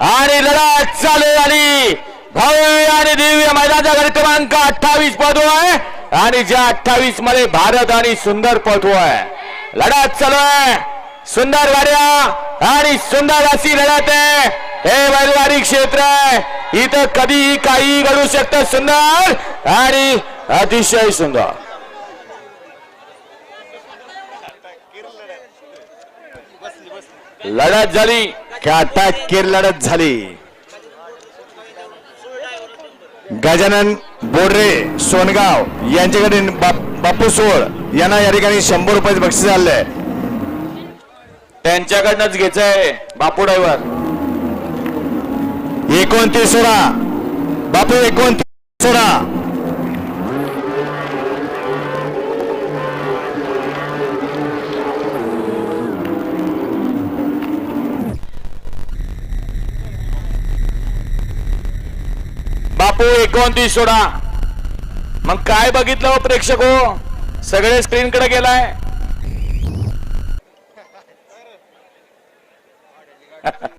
आणि लढत चालू झाली. भव्य आणि दिव्य मैदानाचा गड क्रमांक अठ्ठावीस पदू आहे. आणि ज्या अठ्ठावीसमध्ये भारत आणि सुंदर पदू आहे. लढत चालू आहे. सुंदर गाड्या आणि सुंदर अशी लढत आहे. हे बैलगाडी क्षेत्र आहे. इथं कधीही काही घडू शकतं सुंदर आणि अतिशय सुंदर. लढत झाली. काटाकीर लढत झाली. गजानन बोर्डे सोनगाव यांच्याकडे बाप- बापू सोळ यांना या ठिकाणी शंभर रुपयाचं बक्षीस आलंय. त्यांच्याकडनंच घ्यायचंय बापू ड्रायव्हर. एकोणतीस सोळा. बापू एकोणतीस बापू एकोणतीस सोडा. मग काय बघितलं हो प्रेक्षक हो? सगळे स्क्रीन कडे गेलाय.